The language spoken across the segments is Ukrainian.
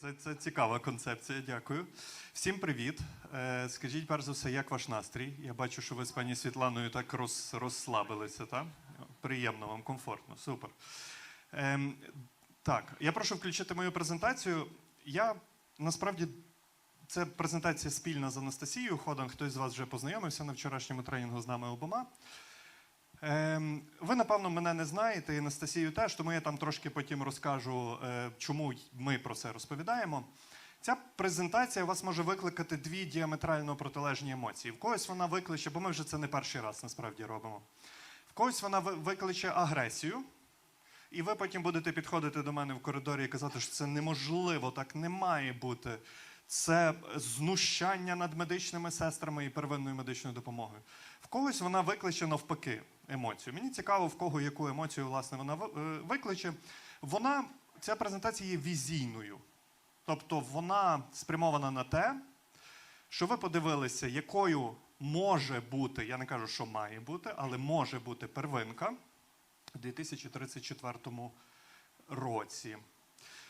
Це, це цікава концепція, дякую. Всім привіт. Е, скажіть, перш за все, як ваш настрій? Я бачу, що ви з пані Світланою так роз, розслабилися, так? Приємно вам, комфортно, супер. Ем, так, я прошу включити мою презентацію. Я насправді це презентація спільна з Анастасією Ходан. Хтось з вас вже познайомився на вчорашньому тренінгу з нами обома. Ем, ви, напевно, мене не знаєте, і Анастасію теж, тому я там трошки потім розкажу, е, чому ми про це розповідаємо. Ця презентація у вас може викликати дві діаметрально протилежні емоції. В когось вона викличе, бо ми вже це не перший раз насправді робимо. В когось вона викличе агресію, і ви потім будете підходити до мене в коридорі і казати, що це неможливо, так не має бути. Це знущання над медичними сестрами і первинною медичною допомогою. В когось вона викличе навпаки емоцію. Мені цікаво, в кого яку емоцію власне вона е, викличе. Вона ця презентація є візійною, тобто вона спрямована на те, що ви подивилися, якою може бути, я не кажу, що має бути, але може бути первинка у 2034 році.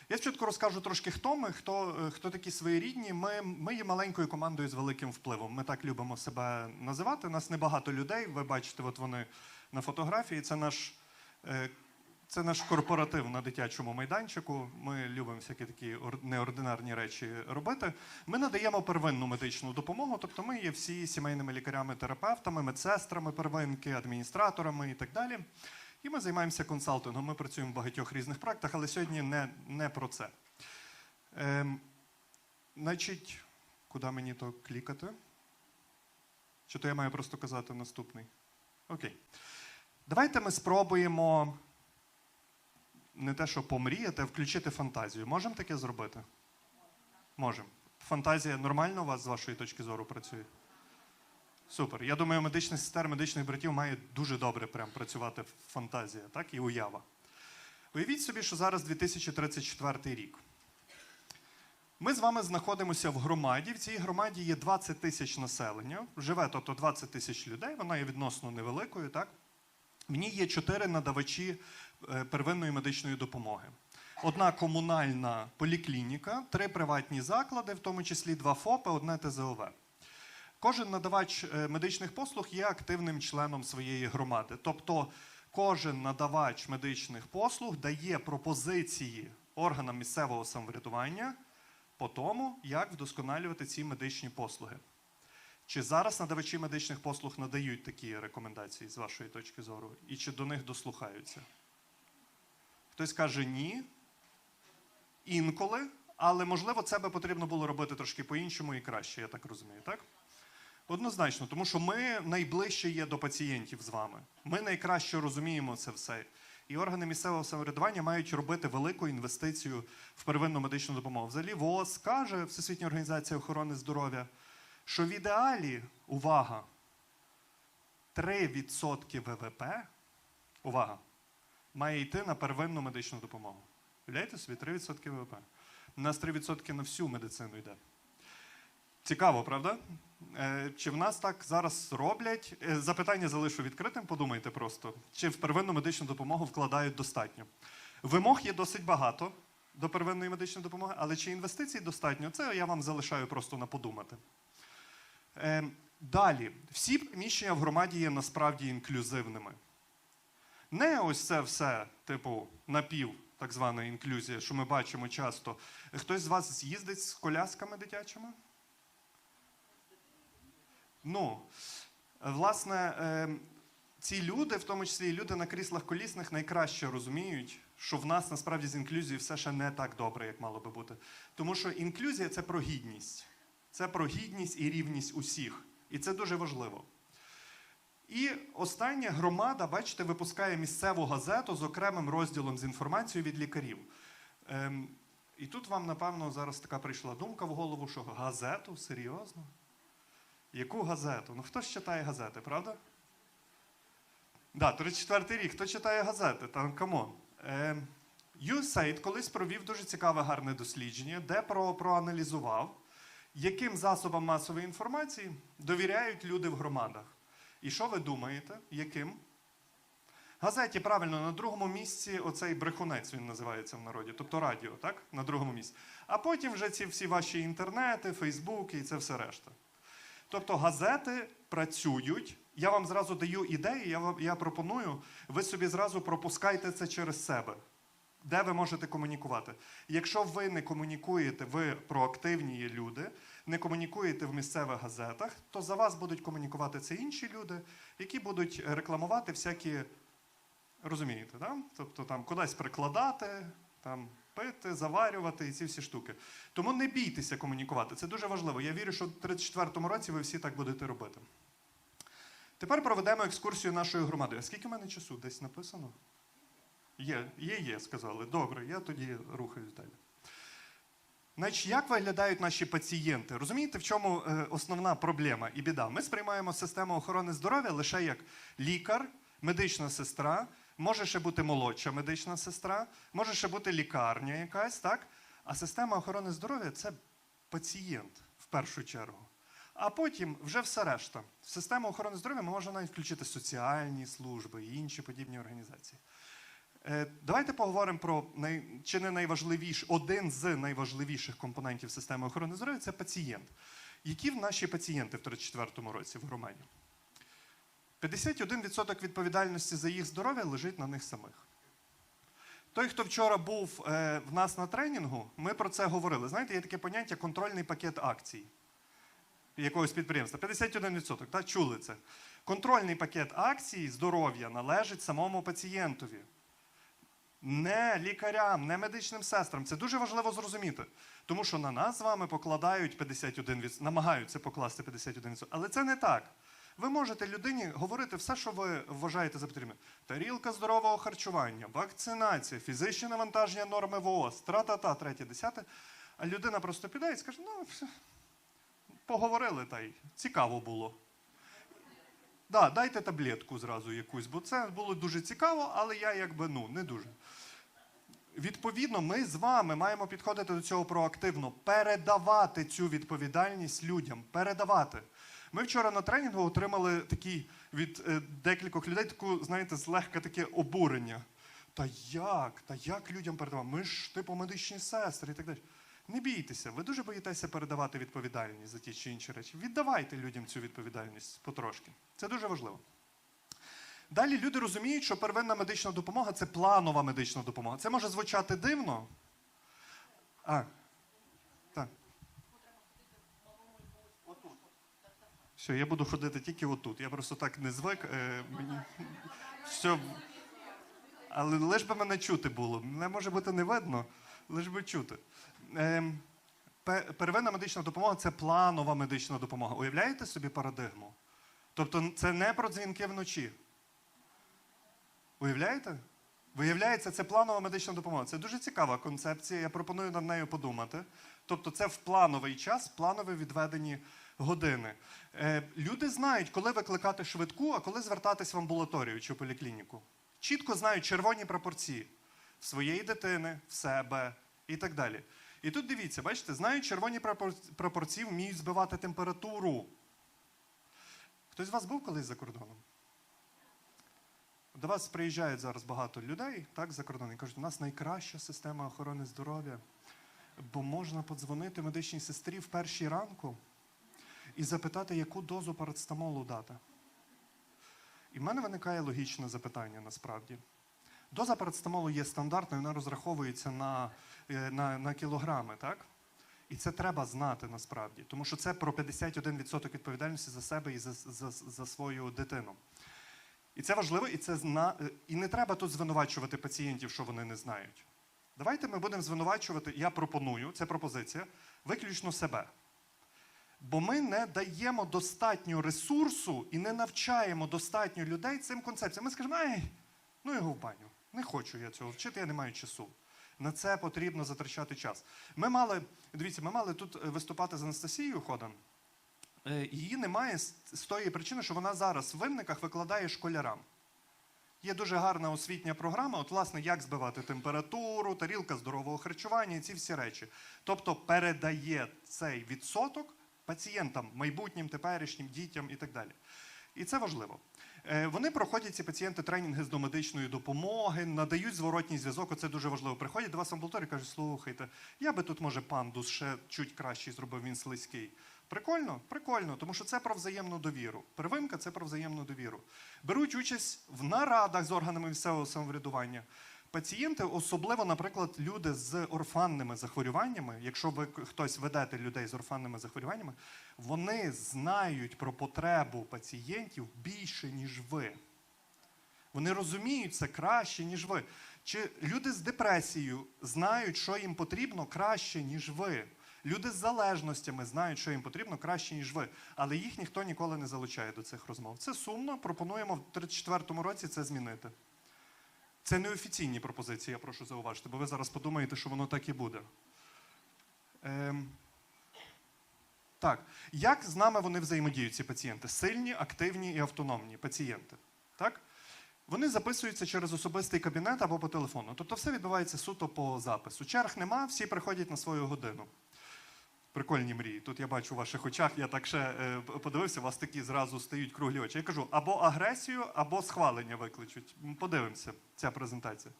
Я спочатку розкажу трошки, хто ми, хто, е, хто такі своєрідні. Ми, ми є маленькою командою з великим впливом. Ми так любимо себе називати. Нас небагато людей. Ви бачите, от вони на фотографії. Це наш, е, це наш корпоратив на дитячому майданчику. Ми любимо всякі такі ор- неординарні речі робити. Ми надаємо первинну медичну допомогу, тобто ми є всі сімейними лікарями, терапевтами, медсестрами первинки, адміністраторами і так далі. І ми займаємося консалтингом. Ми працюємо в багатьох різних проектах, але сьогодні не, не про це. Ем, значить, куди мені то клікати? Чи то я маю просто казати наступний? Окей. Давайте ми спробуємо не те, що помріяти, а включити фантазію. Можемо таке зробити? Можемо. Фантазія нормально у вас з вашої точки зору працює? Супер. Я думаю, медичних сестер, медичних братів має дуже добре прям працювати фантазія, так і уява. Уявіть собі, що зараз 2034 рік. Ми з вами знаходимося в громаді. В цій громаді є 20 тисяч населення. Живе тобто 20 тисяч людей, вона є відносно невеликою. Так? В ній є чотири надавачі е, первинної медичної допомоги. Одна комунальна поліклініка, три приватні заклади, в тому числі два ФОПи, одне ТЗОВ. Кожен надавач е, медичних послуг є активним членом своєї громади. Тобто кожен надавач медичних послуг дає пропозиції органам місцевого самоврядування по тому, як вдосконалювати ці медичні послуги. Чи зараз надавачі медичних послуг надають такі рекомендації з вашої точки зору, і чи до них дослухаються? Хтось каже ні. Інколи, але можливо це би потрібно було робити трошки по-іншому і краще, я так розумію, так? Однозначно, тому що ми найближче є до пацієнтів з вами. Ми найкраще розуміємо це все. І органи місцевого самоврядування мають робити велику інвестицію в первинну медичну допомогу. Взагалі, ВООЗ каже, Всесвітня організація охорони здоров'я, що в ідеалі, увага, 3% ВВП, увага, має йти на первинну медичну допомогу. Уявляєте собі, 3% ВВП. У нас 3% на всю медицину йде. Цікаво, правда? Е, Чи в нас так зараз роблять? Е, Запитання залишу відкритим, подумайте просто. Чи в первинну медичну допомогу вкладають достатньо? Вимог є досить багато до первинної медичної допомоги, але чи інвестицій достатньо? Це я вам залишаю просто на подумати. Е, Далі, всі приміщення в громаді є насправді інклюзивними. Не ось це все, типу, напів, так звана інклюзія, що ми бачимо часто. Хтось з вас їздить з колясками дитячими? Ну, власне, е, ці люди, в тому числі і люди на кріслах колісних, найкраще розуміють, що в нас насправді з інклюзією все ще не так добре, як мало би бути. Тому що інклюзія це про гідність. Це про гідність і рівність усіх. І це дуже важливо. І остання громада, бачите, випускає місцеву газету з окремим розділом з інформацією від лікарів. Ем, і тут вам, напевно, зараз така прийшла думка в голову, що газету? Серйозно? Яку газету? Ну хто ж читає газети, правда? Да, 34 рік. Хто читає газети? Там камон. Е, USAID колись провів дуже цікаве гарне дослідження, де про, проаналізував, яким засобам масової інформації довіряють люди в громадах. І що ви думаєте? Яким? газеті правильно на другому місці оцей брехунець він називається в народі, тобто радіо, так? На другому місці. А потім вже ці всі ваші інтернети, Фейсбуки і це все решта. Тобто газети працюють. Я вам зразу даю ідеї, я, вам- я пропоную, ви собі зразу пропускайте це через себе. Де ви можете комунікувати? Якщо ви не комунікуєте, ви проактивні люди, не комунікуєте в місцевих газетах, то за вас будуть комунікувати це інші люди, які будуть рекламувати всякі, розумієте, да? тобто там кудись прикладати, там пити, заварювати і ці всі штуки. Тому не бійтеся комунікувати. Це дуже важливо. Я вірю, що в 34-му році ви всі так будете робити. Тепер проведемо екскурсію нашою громадою. А скільки в мене часу? Десь написано? Є, є, є, сказали. Добре, я тоді рухаюсь далі. Значить, як виглядають наші пацієнти? Розумієте, в чому е, основна проблема і біда? Ми сприймаємо систему охорони здоров'я лише як лікар, медична сестра, може ще бути молодша медична сестра, може ще бути лікарня якась, так? А система охорони здоров'я це пацієнт в першу чергу. А потім вже все решта. В систему охорони здоров'я ми навіть включити соціальні служби і інші подібні організації. Е, Давайте поговоримо про най... чи не найважливіший, один з найважливіших компонентів системи охорони здоров'я це пацієнт. Які в наші пацієнти в 34-му році в громаді? 51% відповідальності за їх здоров'я лежить на них самих. Той, хто вчора був е, в нас на тренінгу, ми про це говорили. Знаєте, є таке поняття контрольний пакет акцій якогось підприємства. 51%, так? Чули це. Контрольний пакет акцій здоров'я належить самому пацієнтові. Не лікарям, не медичним сестрам. Це дуже важливо зрозуміти. Тому що на нас з вами покладають 51%, намагаються покласти 51%. Але це не так. Ви можете людині говорити все, що ви вважаєте за потрібне. Тарілка здорового харчування, вакцинація, фізичне навантаження норми ВООЗ, тра-та-та, третє, десяте. А людина просто піде і скаже: ну, все, поговорили та й цікаво було. Да, дайте таблетку зразу якусь, бо це було дуже цікаво, але я якби ну не дуже. Відповідно, ми з вами маємо підходити до цього проактивно, передавати цю відповідальність людям, передавати. Ми вчора на тренінгу отримали такий від е, декількох людей таку, знаєте, злегка таке обурення. Та як? Та як людям передавати? Ми ж типу медичні сестри і так далі. Не бійтеся, ви дуже боїтеся передавати відповідальність за ті чи інші речі. Віддавайте людям цю відповідальність потрошки. Це дуже важливо. Далі люди розуміють, що первинна медична допомога це планова медична допомога. Це може звучати дивно. А, Все, я буду ходити тільки отут. Я просто так не звик. Е, мені... Все. Але лиш би мене чути було. Мене може бути не видно, лиш би чути. Пе- первинна медична допомога це планова медична допомога. Уявляєте собі парадигму? Тобто це не про дзвінки вночі. Уявляєте? Виявляється, це планова медична допомога. Це дуже цікава концепція. Я пропоную над нею подумати. Тобто, це в плановий час, планові відведені години. Е, люди знають, коли викликати швидку, а коли звертатись в амбулаторію чи в поліклініку. Чітко знають червоні пропорції своєї дитини, в себе і так далі. І тут дивіться, бачите, знають червоні пропорції, вміють збивати температуру. Хтось з вас був колись за кордоном? До вас приїжджають зараз багато людей так, за кордоном і кажуть, у нас найкраща система охорони здоров'я, бо можна подзвонити медичній сестрі в першій ранку і запитати, яку дозу парацетамолу дати. І в мене виникає логічне запитання насправді. Доза парацетамолу є стандартною, вона розраховується на, е, на, на кілограми, так? І це треба знати насправді, тому що це про 51% відповідальності за себе і за, за, за свою дитину. І це важливо, і це зна... е, і не треба тут звинувачувати пацієнтів, що вони не знають. Давайте ми будемо звинувачувати, я пропоную, це пропозиція, виключно себе. Бо ми не даємо достатньо ресурсу і не навчаємо достатньо людей цим концепціям. Ми скажемо, ай, ну його в баню. Не хочу я цього вчити, я не маю часу. На це потрібно затрачати час. Ми мали, дивіться, ми мали тут е, виступати з Анастасією Ходан. Е, Її немає з тої причини, що вона зараз в винниках викладає школярам. Є дуже гарна освітня програма, от, власне, як збивати температуру, тарілка здорового харчування і ці всі речі. Тобто передає цей відсоток пацієнтам, майбутнім, теперішнім, дітям і так далі. І це важливо. Е, Вони проходять ці пацієнти тренінги з домедичної допомоги, надають зворотній зв'язок. Оце дуже важливо. Приходять до вас і кажуть, слухайте, я би тут, може, пандус ще чуть кращий зробив, він слизький. Прикольно? Прикольно, тому що це про взаємну довіру. Первинка це про взаємну довіру. Беруть участь в нарадах з органами місцевого самоврядування. Пацієнти, особливо, наприклад, люди з орфанними захворюваннями, якщо ви хтось ведете людей з орфанними захворюваннями, вони знають про потребу пацієнтів більше, ніж ви. Вони розуміють це краще, ніж ви. Чи люди з депресією знають, що їм потрібно краще, ніж ви. Люди з залежностями знають, що їм потрібно краще, ніж ви. Але їх ніхто ніколи не залучає до цих розмов. Це сумно. Пропонуємо в 34-му році це змінити. Це неофіційні пропозиції, я прошу зауважити, бо ви зараз подумаєте, що воно так і буде. Ем, так, як з нами вони взаємодіють, ці пацієнти? Сильні, активні і автономні пацієнти. Так? Вони записуються через особистий кабінет або по телефону. Тобто все відбувається суто по запису. Черг нема, всі приходять на свою годину. Прикольні мрії. Тут я бачу у ваших очах, я так ще е, подивився, у вас такі зразу стають круглі очі. Я кажу, або агресію, або схвалення викличуть. Подивимося, ця презентація.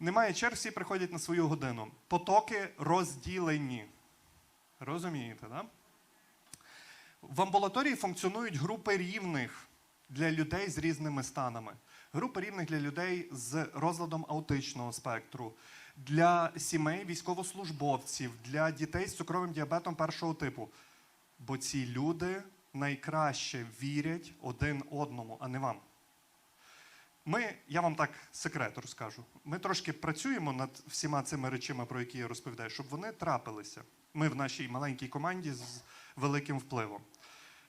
Немає черг, всі приходять на свою годину. Потоки розділені. Розумієте. Да? В амбулаторії функціонують групи рівних для людей з різними станами. Групи рівних для людей з розладом аутичного спектру, для сімей військовослужбовців, для дітей з цукровим діабетом першого типу. Бо ці люди найкраще вірять один одному, а не вам. Ми, я вам так секрет розкажу. Ми трошки працюємо над всіма цими речами, про які я розповідаю, щоб вони трапилися. Ми в нашій маленькій команді з великим впливом.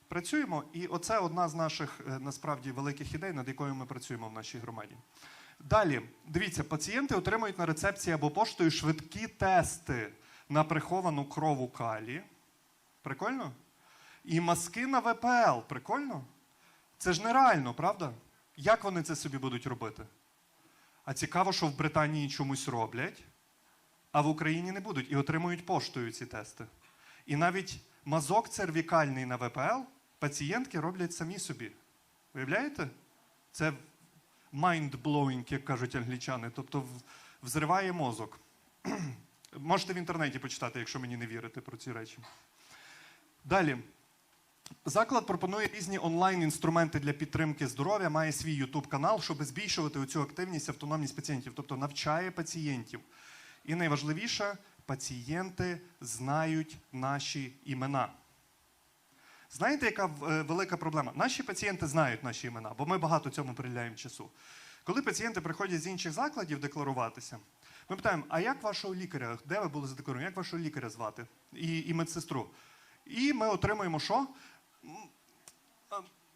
Працюємо, і оце одна з наших е, насправді великих ідей, над якою ми працюємо в нашій громаді. Далі, дивіться, пацієнти отримують на рецепції або поштою швидкі тести на приховану кров у калі. Прикольно? І маски на ВПЛ. Прикольно? Це ж нереально, правда? Як вони це собі будуть робити? А цікаво, що в Британії чомусь роблять, а в Україні не будуть і отримують поштою ці тести. І навіть мазок цервікальний на ВПЛ пацієнтки роблять самі собі. Уявляєте? Це mind-blowing, як кажуть англічани, тобто взриває мозок. Можете в інтернеті почитати, якщо мені не вірите про ці речі. Далі. Заклад пропонує різні онлайн-інструменти для підтримки здоров'я, має свій YouTube канал, щоб збільшувати цю активність, автономність пацієнтів, тобто навчає пацієнтів. І найважливіше, пацієнти знають наші імена. Знаєте, яка е, велика проблема? Наші пацієнти знають наші імена, бо ми багато цьому приділяємо часу. Коли пацієнти приходять з інших закладів декларуватися, ми питаємо, а як вашого лікаря, де ви були задекларовані, як вашого лікаря звати і, і медсестру? І ми отримуємо що?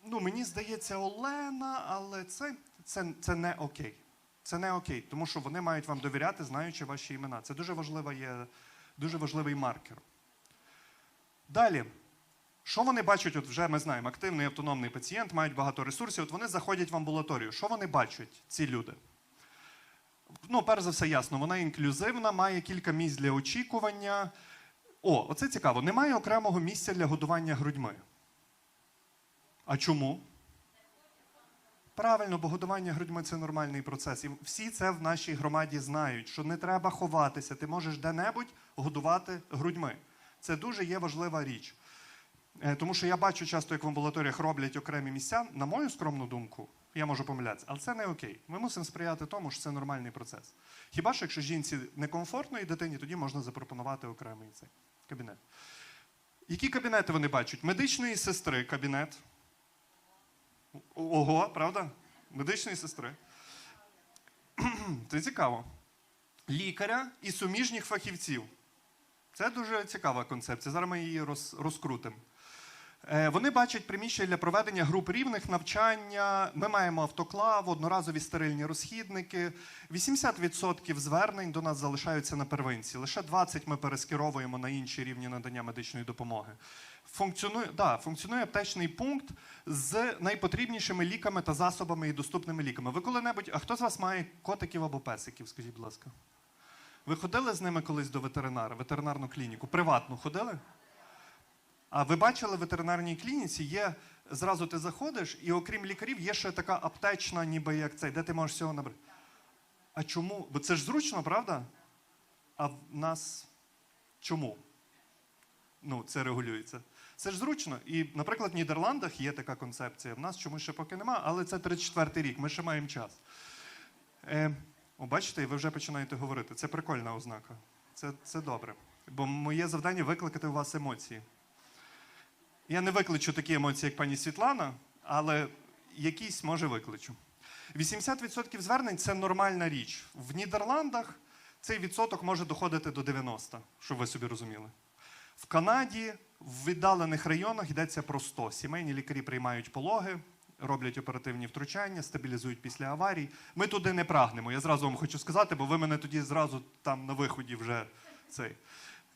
Ну, мені здається, Олена, але це, це, це не окей. Це не окей, тому що вони мають вам довіряти, знаючи ваші імена. Це дуже, важлива є, дуже важливий маркер. Далі. Що вони бачать? От вже ми знаємо, активний автономний пацієнт, мають багато ресурсів. От вони заходять в амбулаторію. Що вони бачать, ці люди? Ну, перш за все, ясно, вона інклюзивна, має кілька місць для очікування. О, оце цікаво. Немає окремого місця для годування грудьми. А чому? Правильно, бо годування грудьми це нормальний процес. І всі це в нашій громаді знають, що не треба ховатися. Ти можеш де-небудь годувати грудьми. Це дуже є важлива річ. Е, Тому що я бачу часто, як в амбулаторіях роблять окремі місця, на мою скромну думку, я можу помилятися, але це не окей. Ми мусимо сприяти тому, що це нормальний процес. Хіба що якщо жінці некомфортно і дитині, тоді можна запропонувати окремий цей кабінет. Які кабінети вони бачать? Медичної сестри кабінет. Ого, правда? Медичної сестри. Це цікаво. Лікаря і суміжніх фахівців. Це дуже цікава концепція. Зараз ми її розкрутимо. Е, Вони бачать приміщення для проведення груп рівних, навчання. Ми маємо автоклав, одноразові стерильні розхідники. 80% звернень до нас залишаються на первинці. Лише 20% ми перескеровуємо на інші рівні надання медичної допомоги. Функціонує, да, функціонує аптечний пункт з найпотрібнішими ліками та засобами і доступними ліками. Ви коли-небудь, а хто з вас має котиків або песиків? Скажіть, будь ласка. Ви ходили з ними колись до ветеринара, ветеринарну клініку? Приватну ходили? А ви бачили в ветеринарній клініці є зразу ти заходиш, і окрім лікарів, є ще така аптечна, ніби як цей, де ти можеш всього набрати. А чому? Бо це ж зручно, правда? А в нас чому? Ну, це регулюється. Це ж зручно. І, наприклад, в Нідерландах є така концепція. В нас чомусь ще поки нема, але це 34-й рік, ми ще маємо час. Е, о, бачите, і ви вже починаєте говорити. Це прикольна ознака. Це, це добре. Бо моє завдання викликати у вас емоції. Я не викличу такі емоції, як пані Світлана, але якісь може викличу. 80% звернень це нормальна річ. В Нідерландах цей відсоток може доходити до 90, щоб ви собі розуміли. В Канаді в віддалених районах йдеться про 100. Сімейні лікарі приймають пологи, роблять оперативні втручання, стабілізують після аварій. Ми туди не прагнемо. Я зразу вам хочу сказати, бо ви мене тоді зразу там на виході вже цей.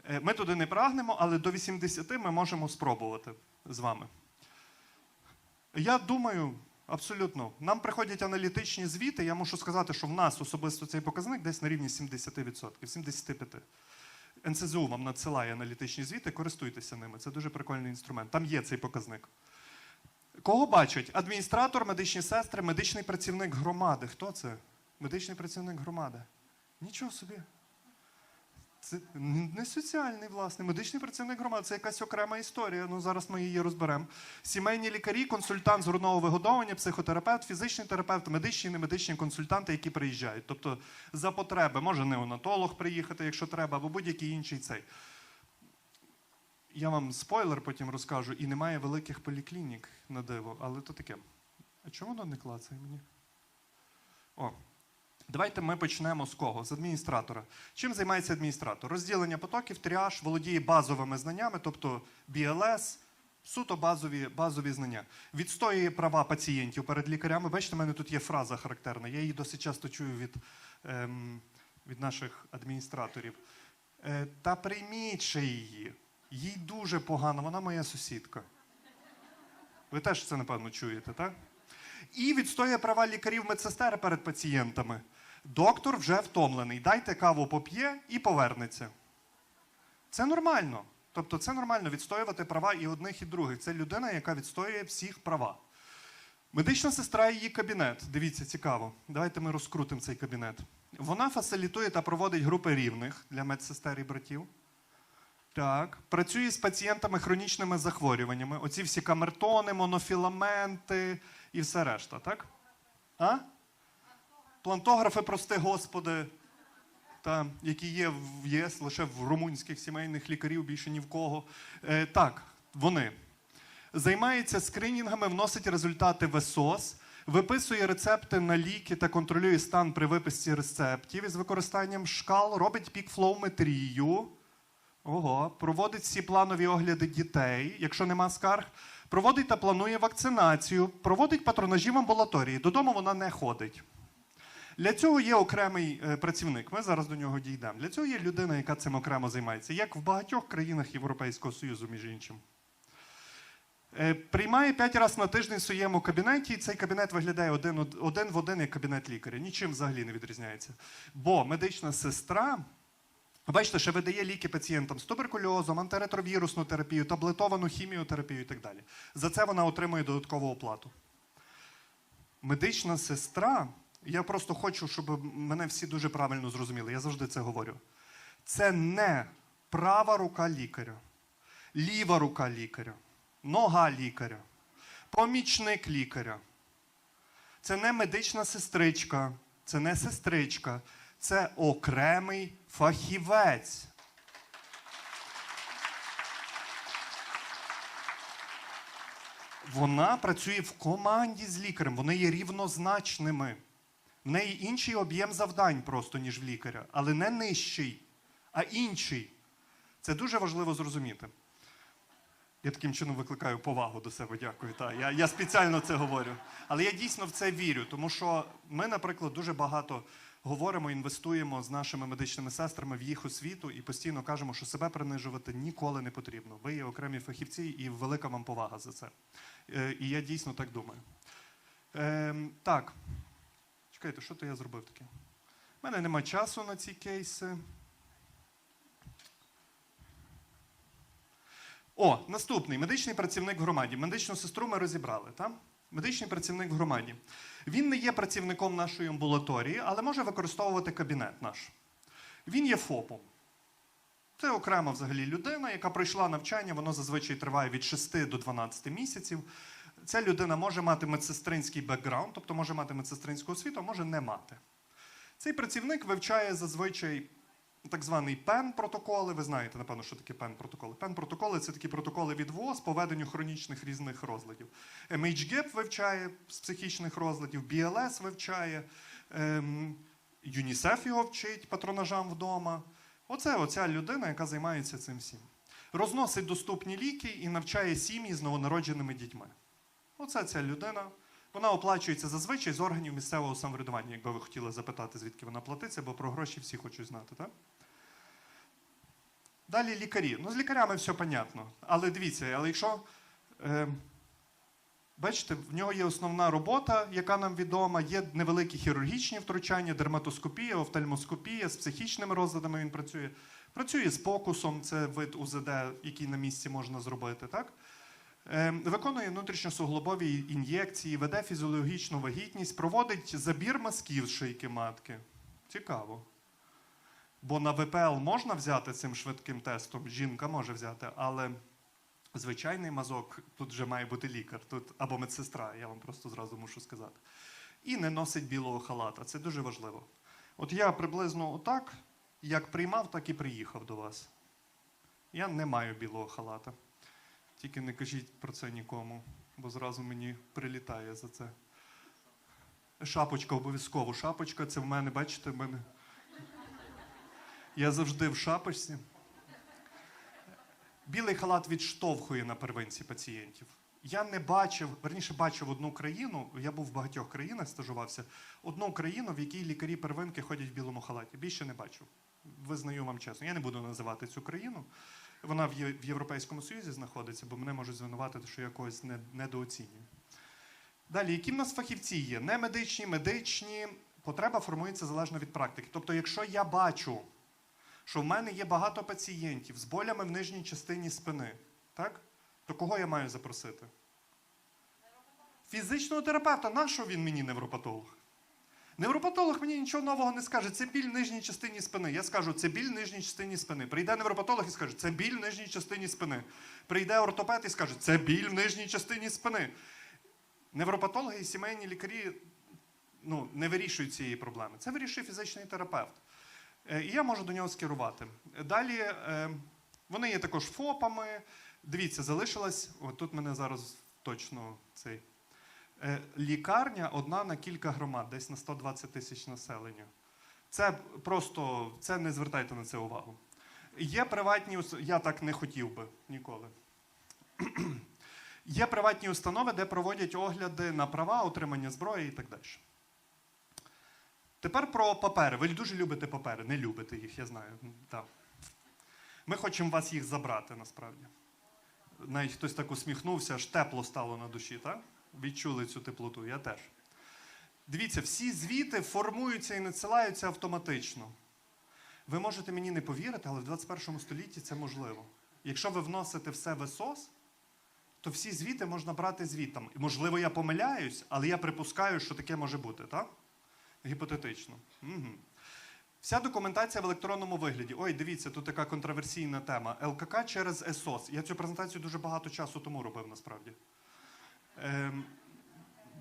Е, Ми туди не прагнемо, але до 80 ми можемо спробувати з вами. Я думаю, абсолютно, нам приходять аналітичні звіти. Я мушу сказати, що в нас особисто цей показник десь на рівні 70%, 75%. НСЗУ вам надсилає аналітичні звіти, користуйтеся ними. Це дуже прикольний інструмент. Там є цей показник. Кого бачать? Адміністратор, медичні сестри, медичний працівник громади. Хто це? Медичний працівник громади. Нічого собі. Це не соціальний, власне, медичний працівник громади. Це якась окрема історія. Ну зараз ми її розберемо. Сімейні лікарі, консультант з грудного вигодовування, психотерапевт, фізичний терапевт, медичні і немедичні консультанти, які приїжджають. Тобто за потреби може неонатолог приїхати, якщо треба, або будь-який інший цей. Я вам спойлер потім розкажу, і немає великих поліклінік на диво, але то таке. А чому воно не клацає мені? О, Давайте ми почнемо з кого? З адміністратора. Чим займається адміністратор? Розділення потоків, тріаж, володіє базовими знаннями, тобто BLS, суто базові, базові знання. Відстоює права пацієнтів перед лікарями. Бачите, в мене тут є фраза характерна. Я її досить часто чую від, ем, від наших адміністраторів. Е, та прийміть її. Їй дуже погано, вона моя сусідка. Ви теж це, напевно, чуєте, так? І відстоює права лікарів медсестер перед пацієнтами. Доктор вже втомлений. Дайте каву поп'є і повернеться. Це нормально. Тобто це нормально відстоювати права і одних, і других. Це людина, яка відстоює всіх права. Медична сестра і її кабінет. Дивіться, цікаво. Давайте ми розкрутимо цей кабінет. Вона фасилітує та проводить групи рівних для медсестер і братів. Так, працює з пацієнтами хронічними захворюваннями. Оці всі камертони, монофіламенти і все решта, так? А? Плантографи, прости господи, та, які є в ЄС лише в румунських сімейних лікарів, більше ні в кого. Е, так, вони. Займається скринінгами, вносить результати в ЕСОС, виписує рецепти на ліки та контролює стан при виписці рецептів із використанням шкал, робить пік-флоуметрію. Ого, проводить всі планові огляди дітей, якщо нема скарг. Проводить та планує вакцинацію, проводить патронажі в амбулаторії. Додому вона не ходить. Для цього є окремий е, працівник. Ми зараз до нього дійдемо. Для цього є людина, яка цим окремо займається, як в багатьох країнах Європейського Союзу, між іншим. Е, Приймає 5 разів на тиждень в своєму кабінеті, і цей кабінет виглядає один, один в один як кабінет лікаря. Нічим взагалі не відрізняється. Бо медична сестра. Бачите, ще видає ліки пацієнтам з туберкульозом, антиретровірусну терапію, таблетовану хіміотерапію і так далі. За це вона отримує додаткову оплату. Медична сестра, я просто хочу, щоб мене всі дуже правильно зрозуміли, я завжди це говорю. Це не права рука лікаря, ліва рука лікаря, нога лікаря, помічник лікаря. Це не медична сестричка, це не сестричка, це окремий фахівець. Вона працює в команді з лікарем, вони є рівнозначними. В неї інший об'єм завдань просто, ніж в лікаря, але не нижчий, а інший. Це дуже важливо зрозуміти. Я таким чином викликаю повагу до себе, дякую. Та. Я, я спеціально це говорю. Але я дійсно в це вірю, тому що ми, наприклад, дуже багато говоримо, інвестуємо з нашими медичними сестрами в їх освіту і постійно кажемо, що себе принижувати ніколи не потрібно. Ви є окремі фахівці, і велика вам повага за це. Е, і я дійсно так думаю. Ем, так, чекайте, що то я зробив таке? У мене нема часу на ці кейси. О, наступний медичний працівник в громаді. Медичну сестру ми розібрали. Та? Медичний працівник в громаді. Він не є працівником нашої амбулаторії, але може використовувати кабінет наш. Він є ФОПом. Це окрема взагалі людина, яка пройшла навчання, воно зазвичай триває від 6 до 12 місяців. Ця людина може мати медсестринський бекграунд, тобто може мати медсестринську освіту, а може не мати. Цей працівник вивчає зазвичай так званий ПЕН-протоколи. Ви знаєте, напевно, що таке ПЕН-протоколи. ПЕН-протоколи це такі протоколи від ВОЗ по веденню хронічних різних розладів. MHGAP вивчає з психічних розладів, BLS вивчає, ем, ЮНІСЕФ його вчить патронажам вдома. Оце оця людина, яка займається цим всім. Розносить доступні ліки і навчає сім'ї з новонародженими дітьми. Оце ця людина. Вона оплачується зазвичай з органів місцевого самоврядування, якби ви хотіли запитати, звідки вона платиться, бо про гроші всі хочуть знати, так? Далі лікарі. Ну, з лікарями все понятно. Але дивіться, але якщо. Е, бачите, в нього є основна робота, яка нам відома, є невеликі хірургічні втручання, дерматоскопія, офтальмоскопія, з психічними розладами він працює. Працює з покусом, це вид УЗД, який на місці можна зробити, так? Е, Виконує внутрішньосуглобові ін'єкції, веде фізіологічну вагітність, проводить забір мазків з шийки матки. Цікаво. Бо на ВПЛ можна взяти цим швидким тестом, жінка може взяти, але звичайний мазок тут вже має бути лікар, тут або медсестра, я вам просто зразу мушу сказати. І не носить білого халата. Це дуже важливо. От я приблизно отак, як приймав, так і приїхав до вас. Я не маю білого халата. Тільки не кажіть про це нікому, бо зразу мені прилітає за це. Шапочка обов'язково. Шапочка це в мене, бачите, в мене. Я завжди в шапочці. Білий халат відштовхує на первинці пацієнтів. Я не бачив, верніше бачив одну країну, я був в багатьох країнах, стажувався, одну країну, в якій лікарі первинки ходять в білому халаті. Більше не бачив. Визнаю вам чесно. Я не буду називати цю країну. Вона в Європейському Союзі знаходиться, бо мене можуть звинуватити, що я когось не- недооцінюю. Далі, які в нас фахівці є? Не медичні, медичні. Потреба формується залежно від практики. Тобто, якщо я бачу, що в мене є багато пацієнтів з болями в нижній частині спини, так? то кого я маю запросити? Фізичного терапевта. Нащо він мені невропатолог? Невропатолог мені нічого нового не скаже. Це біль в нижній частині спини. Я скажу, це біль в нижній частині спини. Прийде невропатолог і скаже, це біль в нижній частині спини. Прийде ортопед і скаже, це біль в нижній частині спини. Невропатологи і сімейні лікарі ну, не вирішують цієї проблеми. Це вирішує фізичний терапевт. Е, І я можу до нього скерувати. Далі е, вони є також ФОПами. Дивіться, залишилась, от тут мене зараз точно цей. Е, Лікарня одна на кілька громад, десь на 120 тисяч населення. Це просто це не звертайте на це увагу. Є приватні я так не хотів би ніколи. Є приватні установи, де проводять огляди на права, отримання зброї і так далі. Тепер про папери. Ви дуже любите папери, не любите їх, я знаю. Так. Ми хочемо вас їх забрати насправді. Навіть хтось так усміхнувся, аж тепло стало на душі, так? Відчули цю теплоту, я теж. Дивіться, всі звіти формуються і надсилаються автоматично. Ви можете мені не повірити, але в 21 столітті це можливо. Якщо ви вносите все в ЕСОС, то всі звіти можна брати звітом. Можливо, я помиляюсь, але я припускаю, що таке може бути, так? Гіпотетично. Угу. Вся документація в електронному вигляді. Ой, дивіться, тут така контроверсійна тема. ЛКК через ЕСОС. Я цю презентацію дуже багато часу тому робив насправді. Ем,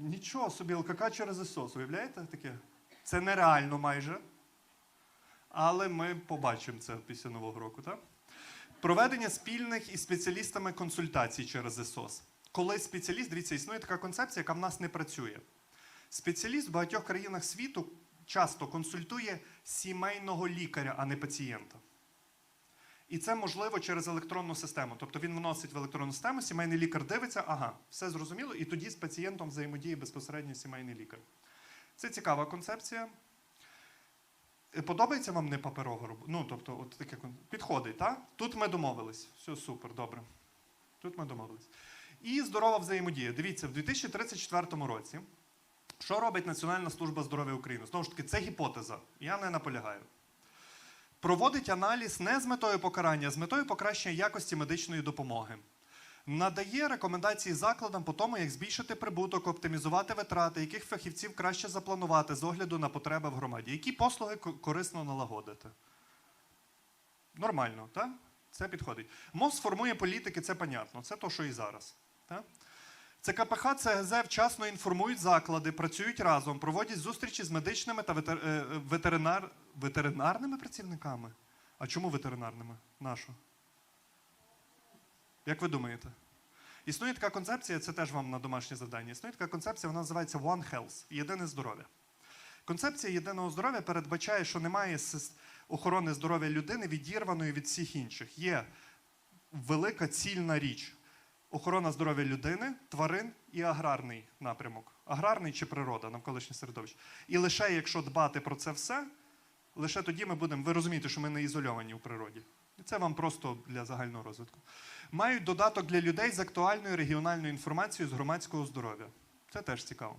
нічого собі, ЛКК через ЕСОС, уявляєте таке? Це нереально майже. Але ми побачимо це після Нового року, так? Проведення спільних із спеціалістами консультацій через ЕСОС. Коли спеціаліст, дивіться, існує така концепція, яка в нас не працює. Спеціаліст в багатьох країнах світу часто консультує сімейного лікаря, а не пацієнта. І це можливо через електронну систему. Тобто він вносить в електронну систему, сімейний лікар дивиться, ага, все зрозуміло, і тоді з пацієнтом взаємодіє безпосередньо сімейний лікар. Це цікава концепція. Е, Подобається вам не паперова робота? Ну, тобто, от таке підходить, так? Тут ми домовились. Все супер, добре. Тут ми домовились. І здорова взаємодія. Дивіться, в 2034 році, що робить Національна служба здоров'я України? Знову ж таки, це гіпотеза. Я не наполягаю. Проводить аналіз не з метою покарання, а з метою покращення якості медичної допомоги. Надає рекомендації закладам по тому, як збільшити прибуток, оптимізувати витрати, яких фахівців краще запланувати з огляду на потреби в громаді, які послуги корисно налагодити. Нормально, так? Це підходить. МОЗ формує політики, це понятно. Це то, що і зараз. Так? ЦКПХ, ЦГЗ вчасно інформують заклади, працюють разом, проводять зустрічі з медичними та ветер- е, ветеринар... ветеринарними працівниками. А чому ветеринарними? Нашу? Як ви думаєте? Існує така концепція, це теж вам на домашнє завдання. Існує така концепція, вона називається One Health єдине здоров'я. Концепція єдиного здоров'я передбачає, що немає охорони здоров'я людини відірваної від всіх інших. Є велика цільна річ: охорона здоров'я людини, тварин і аграрний напрямок. Аграрний чи природа, навколишнє середовище. І лише якщо дбати про це все, лише тоді ми будемо. Ви розумієте, що ми не ізольовані у природі. І це вам просто для загального розвитку. Мають додаток для людей з актуальною регіональною інформацією з громадського здоров'я. Це теж цікаво.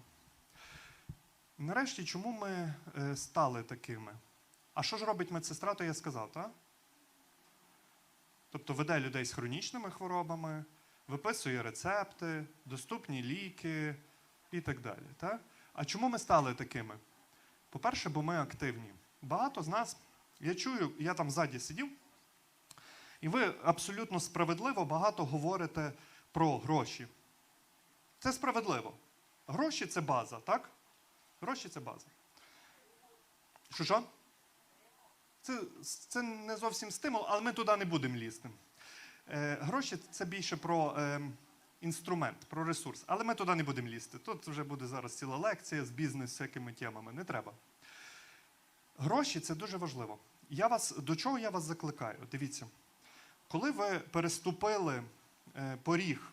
Нарешті, чому ми е, стали такими? А що ж робить медсестра, то я сказав, так? Тобто веде людей з хронічними хворобами, виписує рецепти, доступні ліки і так далі. Так? А чому ми стали такими? По-перше, бо ми активні. Багато з нас, я чую, я там ззаді сидів, і ви абсолютно справедливо багато говорите про гроші. Це справедливо. Гроші це база, так? Гроші це база. Що що? Це, це не зовсім стимул, але ми туди не будемо лізти. Е, гроші це більше про е, інструмент, про ресурс. Але ми туди не будемо лізти. Тут вже буде зараз ціла лекція з бізнес всякими темами. Не треба. Гроші це дуже важливо. Я вас, до чого я вас закликаю? Дивіться, коли ви переступили е, поріг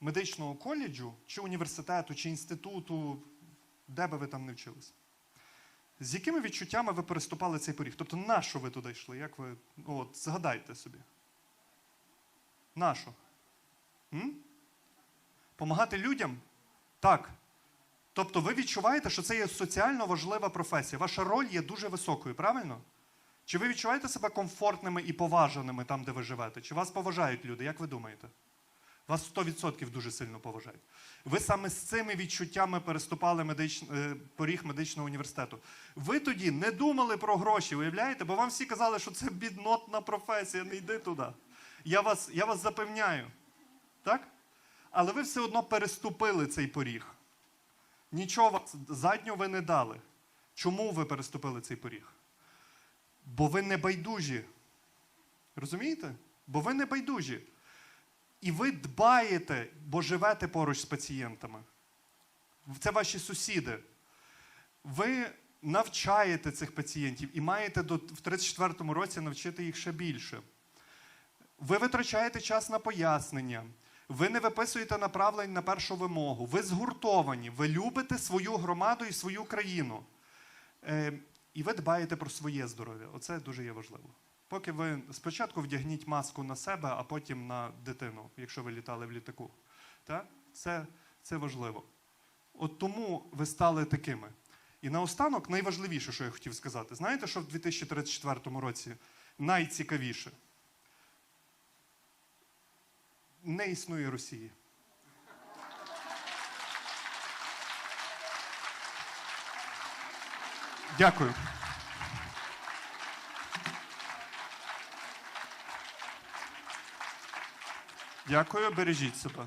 медичного коледжу, чи університету, чи інституту, де би ви там не вчились, з якими відчуттями ви переступали цей поріг? Тобто, на що ви туди йшли? Як ви, ну, от, згадайте собі. На що? М? Помагати людям? Так. Тобто ви відчуваєте, що це є соціально важлива професія. Ваша роль є дуже високою, правильно? Чи ви відчуваєте себе комфортними і поважаними там, де ви живете? Чи вас поважають люди? Як ви думаєте? Вас 100% дуже сильно поважають. Ви саме з цими відчуттями переступали медич... е, поріг медичного університету. Ви тоді не думали про гроші, уявляєте? Бо вам всі казали, що це біднотна професія, не йди туди. Я вас, я вас запевняю. Так? Але ви все одно переступили цей поріг. Нічого заднього ви не дали. Чому ви переступили цей поріг? Бо ви не байдужі. Розумієте? Бо ви не байдужі. І ви дбаєте, бо живете поруч з пацієнтами. Це ваші сусіди. Ви навчаєте цих пацієнтів і маєте в 34-му році навчити їх ще більше. Ви витрачаєте час на пояснення. Ви не виписуєте направлень на першу вимогу. Ви згуртовані, ви любите свою громаду і свою країну. Е, і ви дбаєте про своє здоров'я. Оце дуже є важливо. Поки ви спочатку вдягніть маску на себе, а потім на дитину, якщо ви літали в літаку. Так? Це, це важливо. От тому ви стали такими. І наостанок найважливіше, що я хотів сказати, знаєте, що в 2034 році найцікавіше? Не існує Росії. Дякую. Дякую, бережіть себе.